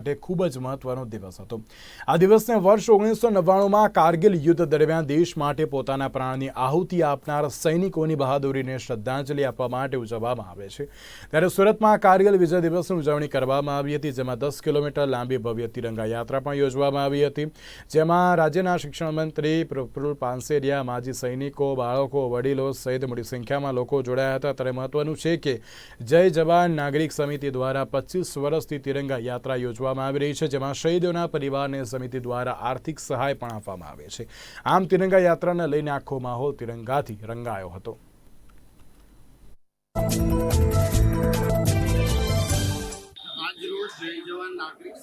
માટે ખૂબ જ મહત્વનો દિવસ હતો. આ દિવસને વર્ષ ઓગણીસો નવ્વાણુંમાં કારગિલ યુદ્ધ દરમિયાન દેશ માટે પોતાના પ્રાણની આહુતિ આપનાર સૈનિકોની બહાદુરીને શ્રદ્ધાંજલિ આપવા માટે ઉજવવામાં આવે છે. ત્યારે સુરતમાં કારગિલ વિજય દિવસની ઉજવણી કરવામાં આવી હતી, જેમાં દસ કિલોમીટર લાંબી ભવ્ય તિરંગા યાત્રા પણ યોજવામાં આવી હતી. જેમાં રાજ્યના શિક્ષણ મંત્રી પ્રફુલ પાનસેરિયા, માજી સૈનિકો, બાળકો, વડીલો સહિત મોટી સંખ્યામાં લોકો જોડાયા હતા. ત્યારે મહત્વનું છે કે જય જવાન નાગરિક સમિતિ દ્વારા પચીસ વર્ષથી તિરંગા યાત્રા યોજવામાં આવી રહી છે, જેમાં શહીદોના પરિવારને સમિતિ દ્વારા આર્થિક સહાય પણ આપવામાં આવે છે. આમ તિરંગા યાત્રાને લઈને આખો માહોલ તિરંગાથી રંગાયો હતો.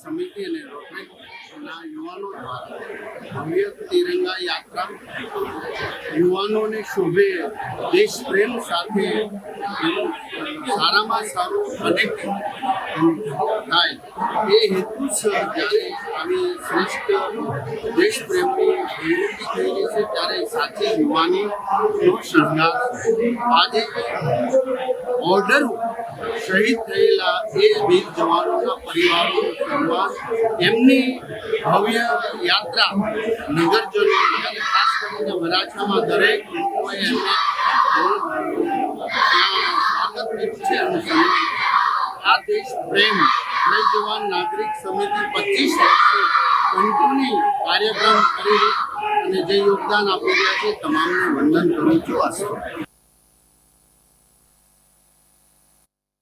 સમિતિ અને યુવાનો દ્વારા તિરંગા યાત્રા યુવાનોને શોભે, દેશ પ્રેમ સાથે સારામાં સારું કનેક્ટ થાય. એ હેતુ જ્યારે આવી શ્રેષ્ઠ દેશ પ્રેમની પ્રવૃત્તિ થઈ રહી છે, ત્યારે સાચી યુવાનીનો શણગાર આજે ઓર્ડર શહીદ થયેલા એ વીર જવાનોના પરિવારોનું સન્માન, એમની ભવ્ય યાત્રા નગરજનો વરાછામાં દરેક લોકોએ સ્વાગત કર્યું છે અને આ દેશ પ્રેમ જય જવાન નાગરિક સમિતિ પચીસ કન્ટિન્યુ કાર્યક્રમ કરી અને જે યોગદાન આપી રહ્યા છે તમામને વંદન કરું છું.